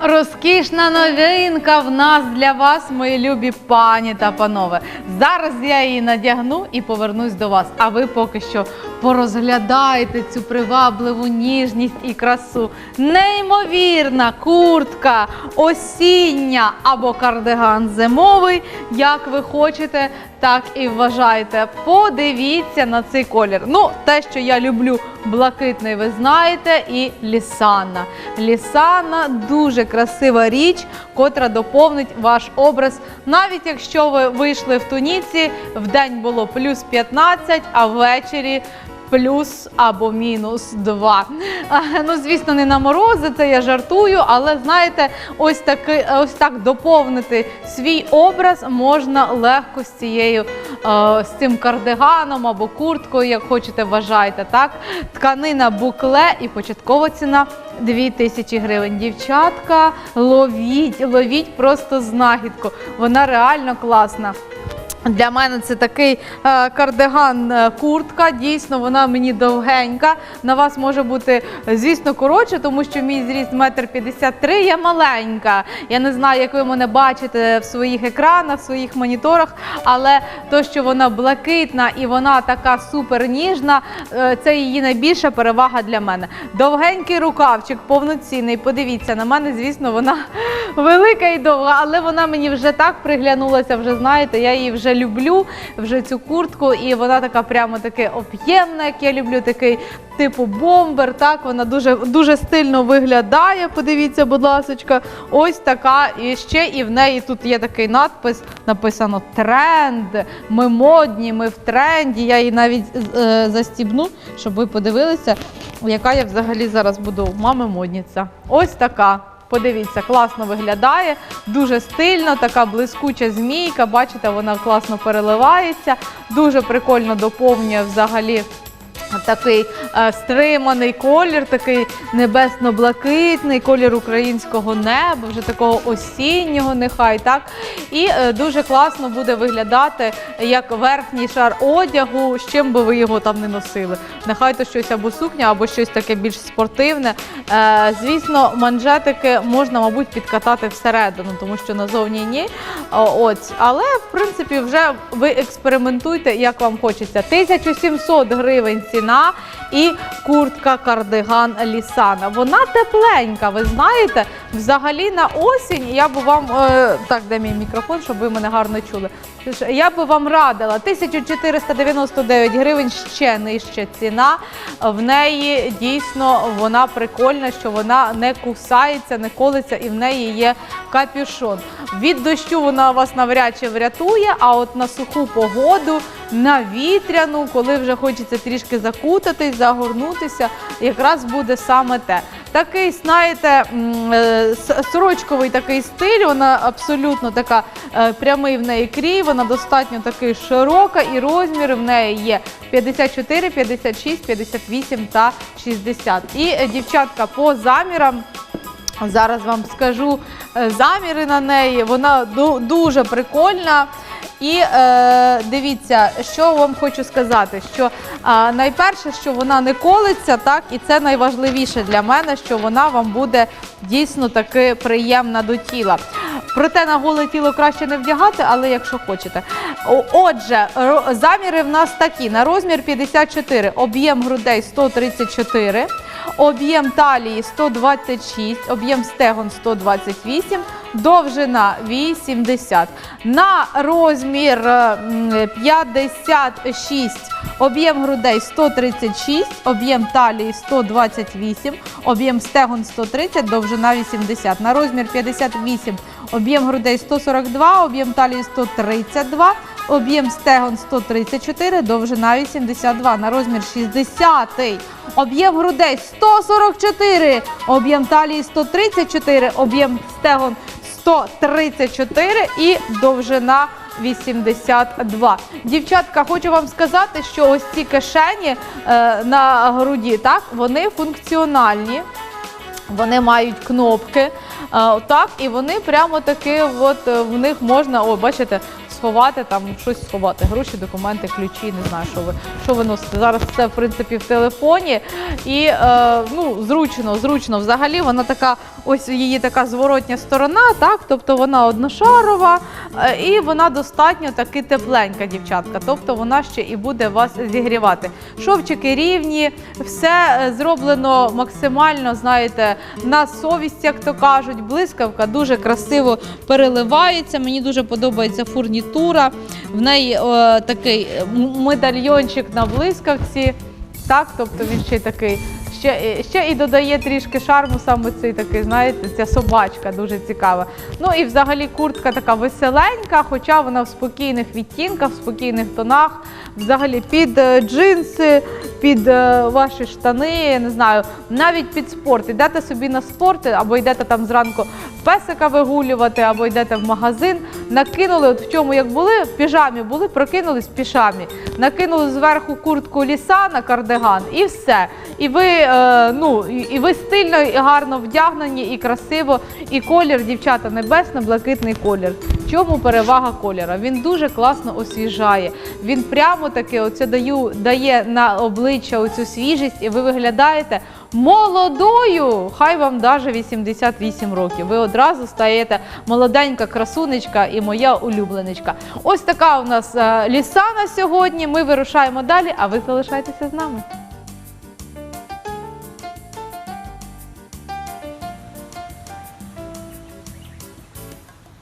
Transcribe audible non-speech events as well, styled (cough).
Розкішна новинка в нас для вас, мої любі пані та панове. Зараз я її надягну і повернусь до вас. А ви поки що порозглядаєте цю привабливу ніжність і красу. Неймовірна куртка, осіння або кардиган зимовий. Як ви хочете, так і вважаєте. Подивіться на цей колір. Ну, те, що я люблю блакитний, ви знаєте, і лісана. Лісана дуже красива річ, котра доповнить ваш образ. Навіть якщо ви вийшли в туніці, в день було плюс 15, а ввечері. Плюс або мінус 2. Ну, звісно, не на морози, це я жартую, але знаєте, ось таки, ось так доповнити свій образ можна легко з цією, е, з цим кардиганом або курткою, як хочете, вважайте. Так, тканина букле і початкова ціна 2000 гривень. Дівчатка, ловіть, ловіть просто знахідку. Вона реально класна. Для мене це такий е, кардиган е, куртка. Дійсно, вона мені довгенька. На вас може бути, звісно, коротше, тому що мій зріст 1,53 м, я маленька. Я не знаю, як ви мене бачите в своїх екранах, в своїх моніторах, але то, що вона блакитна і вона така супер ніжна, е, це її найбільша перевага для мене. Довгенький рукавчик, повноцінний. Подивіться, на мене, звісно, вона (laughs) велика і довга, але вона мені вже так приглянулася. Вже знаєте, я її вже люблю, вже цю куртку, і вона така прямо таки об'ємна, як я люблю, такий типу бомбер. Так, вона дуже дуже стильно виглядає. Подивіться, будь ласочка, ось така. І ще і в неї тут є такий надпис, написано тренд. Ми модні, ми в тренді. Я її навіть е, застібну, щоб ви подивилися, яка я взагалі зараз буду. Мами модниця. Ось така. Подивіться, класно виглядає, дуже стильно, така блискуча змійка. Бачите, вона класно переливається, дуже прикольно доповнює взагалі. Такий е, стриманий колір, такий небесно-блакитний колір українського неба, вже такого осіннього, нехай так. І е, дуже класно буде виглядати як верхній шар одягу, з чим би ви його там не носили. Нехай то щось або сукня, або щось таке більш спортивне. Е, звісно, манжетики можна, мабуть, підкатати всередину, тому що назовні ні. От. Але в принципі вже ви експериментуйте, як вам хочеться. 1700 гривень ціна і куртка кардиган Лісана. Вона тепленька, ви знаєте. Взагалі на осінь я би вам е, так, де мій мікрофон, щоб ви мене гарно чули. Я би вам радила 1499 гривень ще нижча ціна. В неї дійсно вона прикольна, що вона не кусається, не колиться, і в неї є капюшон. Від дощу вона вас навряд чи врятує, а от на суху погоду, на вітряну, коли вже хочеться трішки закутатись, загорнутися, якраз буде саме те. Такий, знаєте, е, сорочковий такий стиль, вона абсолютно така е, прямий в неї крій, вона достатньо такий широка і розміри в неї є 54, 56, 58 та 60. І е, дівчатка по замірам. Зараз вам скажу заміри на неї. Вона ду- дуже прикольна. І е, дивіться, що вам хочу сказати, що е, найперше, що вона не колиться, так, і це найважливіше для мене, що вона вам буде дійсно таки приємна до тіла. Проте на голе тіло краще не вдягати, але якщо хочете. Отже, заміри в нас такі: на розмір 54, об'єм грудей 134, об'єм талії 126, об'єм стегон 128, довжина 80. На розмір е, 56, об'єм грудей 136, об'єм талії 128, об'єм стегон 130, довжина 80. На розмір 58, об'єм грудей 142, об'єм талії 132, об'єм стегон 134, довжина 82. На розмір 60, об'єм грудей 144, об'єм талії 134, об'єм стегон 134 і довжина 82. Дівчатка, хочу вам сказати, що ось ці кишені е, на груді, так, вони функціональні. Вони мають кнопки. Так, і вони прямо таки, от е, в них можна, о, бачите, сховати там щось сховати, гроші, документи, ключі, не знаю, що ви що ви носите. Зараз це в принципі в телефоні. І е, ну, зручно, зручно. Взагалі вона така, ось її така зворотня сторона, так, тобто вона одношарова, е, і вона достатньо таки тепленька, дівчатка. Тобто вона ще і буде вас зігрівати. Шовчики рівні, все е, зроблено максимально, знаєте, на совість, як то кажуть. Блискавка дуже красиво переливається. Мені дуже подобається фурнітура. В неї е, такий е, медальйончик на блискавці. Так, тобто він ще й такий. Ще, ще і додає трішки шарму, саме цей такий, знаєте, ця собачка дуже цікава. Ну і взагалі куртка така веселенька, хоча вона в спокійних відтінках, в спокійних тонах. Взагалі під е, джинси, під е, ваші штани, я не знаю, навіть під спорт. Йдете собі на спорт, або йдете там зранку песика вигулювати, або йдете в магазин, накинули, от в чому як були, в піжамі були, прокинулись в піжамі, накинули зверху куртку ліса на кардиган і все. І ви, е, ну, і ви стильно і гарно вдягнені, і красиво, і колір, дівчата, небесно-блакитний колір. Чому перевага кольора? Він дуже класно освіжає. Він прямо таки оце даю, дає на обличчя оцю свіжість, і ви виглядаєте молодою. Хай вам даже 88 років. Ви одразу стаєте молоденька красунечка і моя улюбленечка. Ось така у нас е, ліса на сьогодні. Ми вирушаємо далі, а ви залишайтеся з нами.